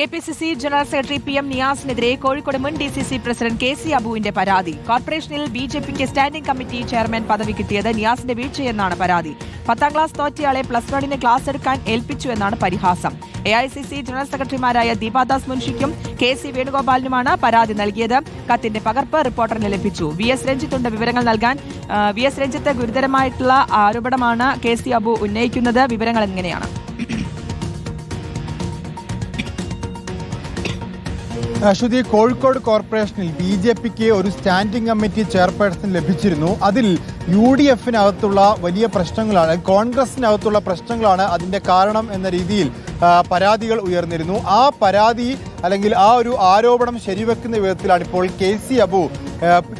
K P C C general secretary P M നിയാസിനെതിരെ Kozhikode മുൻ D C C president K C അബുവിന്റെ പരാതി. കോർപ്പറേഷനിൽ B J പിക്ക് standing committee chairman പദവി കിട്ടിയത് നിയാസിന്റെ വീഴ്ചയെന്നാണ് പരാതി. പത്താം ക്ലാസ് തോറ്റയാളെ പ്ലസ് വണ്ണിന് ക്ലാസ് എടുക്കാൻ ഏൽപ്പിച്ചു എന്നാണ് പരിഹാസം. A I C C general സെക്രട്ടറിമാരായ ദീപാദാസ് മുൻഷിക്കും കെ സി വേണുഗോപാലിനുമാണ് പരാതി നൽകിയത്. കത്തിന്റെ പകർപ്പ് റിപ്പോർട്ടറിന് ലഭിച്ചു. വി എസ് രഞ്ജിത്തുണ്ട് വിവരങ്ങൾ നൽകാൻ. വി എസ് രഞ്ജിത്ത് ഗുരുതരമായിട്ടുള്ള ആരോപണമാണ് കെ സി അബു ഉന്നയിക്കുന്നത്. വിവരങ്ങൾ എങ്ങനെയാണ്? അശ്വതി കോഴിക്കോട് കോർപ്പറേഷനിൽ ബി ജെ പിക്ക് ഒരു സ്റ്റാൻഡിംഗ് കമ്മിറ്റി ചെയർപേഴ്സൺ ലഭിച്ചിരുന്നു. അതിൽ യു ഡി എഫിനകത്തുള്ള വലിയ പ്രശ്നങ്ങളാണ് കോൺഗ്രസിനകത്തുള്ള പ്രശ്നങ്ങളാണ് അതിന്റെ കാരണം എന്ന രീതിയിൽ പരാതികൾ ഉയർന്നിരുന്നു. ആ പരാതി അല്ലെങ്കിൽ ആ ഒരു ആരോപണം ശരിവെക്കുന്ന വിധത്തിലാണ് ഇപ്പോൾ K C Abu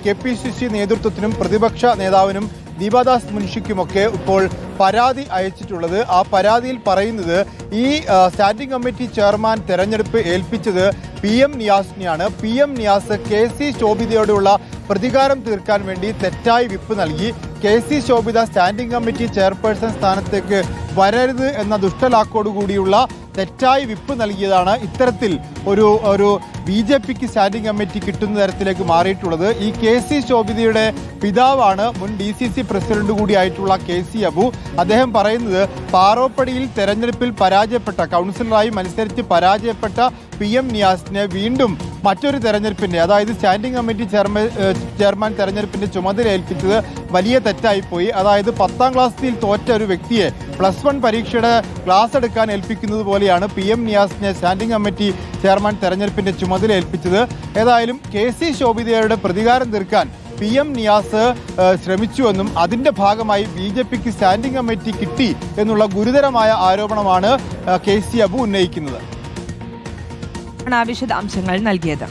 K P C C നേതൃത്വത്തിനും പ്രതിപക്ഷ നേതാവിനും ദീപാദാസ് മുൻഷിക്കുമൊക്കെ ഇപ്പോൾ പരാതി അയച്ചിട്ടുള്ളത്. ആ പരാതിയിൽ പറയുന്നത് ഈ സ്റ്റാൻഡിംഗ് കമ്മിറ്റി ചെയർമാൻ തെരഞ്ഞെടുപ്പ് ഏൽപ്പിച്ചത് P M നിയാസിനെയാണ്. P M Niyas K C ശോഭിതയോടുള്ള പ്രതികാരം തീർക്കാൻ വേണ്ടി തെറ്റായി വിപ്പ് നൽകി. K C Shobhitha standing committee chairperson സ്ഥാനത്തേക്ക് വരരുത് എന്ന ദുഷ്ടലാക്കോടുകൂടിയുള്ള തെറ്റായി വിപ്പ് നൽകിയതാണ് ഇത്തരത്തിൽ ഒരു ഒരു ബി ജെ പിക്ക് സ്റ്റാൻഡിംഗ് കമ്മിറ്റി കിട്ടുന്ന തരത്തിലേക്ക് മാറിയിട്ടുള്ളത് ഈ കെ സി ശോഭിതയുടെ പിതാവാണ് മുൻ ഡി സി സി പ്രസിഡന്റ് കൂടിയായിട്ടുള്ള കെ സി അബു. അദ്ദേഹം പറയുന്നത് പാറോപ്പടിയിൽ തെരഞ്ഞെടുപ്പിൽ പരാജയപ്പെട്ട കൗൺസിലറായി മത്സരിച്ച് പരാജയപ്പെട്ട പി എം നിയാസിനെ വീണ്ടും മറ്റൊരു തെരഞ്ഞെടുപ്പിന്റെ അതായത് സ്റ്റാൻഡിംഗ് കമ്മിറ്റി ചെയർമാൻ തെരഞ്ഞെടുപ്പിന്റെ ചുമതല ഏൽപ്പിച്ചത് വലിയ തെറ്റായിപ്പോയി അതായത് പത്താം ക്ലാസ്സിൽ തോറ്റ ഒരു വ്യക്തിയെ പ്ലസ് വൺ പരീക്ഷയുടെ ക്ലാസ് എടുക്കാൻ ഏൽപ്പിക്കുന്നത് പോലെയാണ് പി എം നിയാസിനെ സ്റ്റാൻഡിംഗ് കമ്മിറ്റി ചെയർമാൻ തെരഞ്ഞെടുപ്പിന്റെ ചുമതല ഏൽപ്പിച്ചത്. ഏതായാലും കെ സി ശോഭിതയുടെ പ്രതികാരം തീർക്കാൻ പി എം നിയാസ് ശ്രമിച്ചുവെന്നും അതിന്റെ ഭാഗമായി ബി ജെ പിക്ക് സ്റ്റാൻഡിംഗ് കമ്മിറ്റി കിട്ടി എന്നുള്ള ഗുരുതരമായ ആരോപണമാണ് കെ സി അബു ഉന്നയിക്കുന്നത്. വിശദാംശങ്ങൾ നൽകിയത്.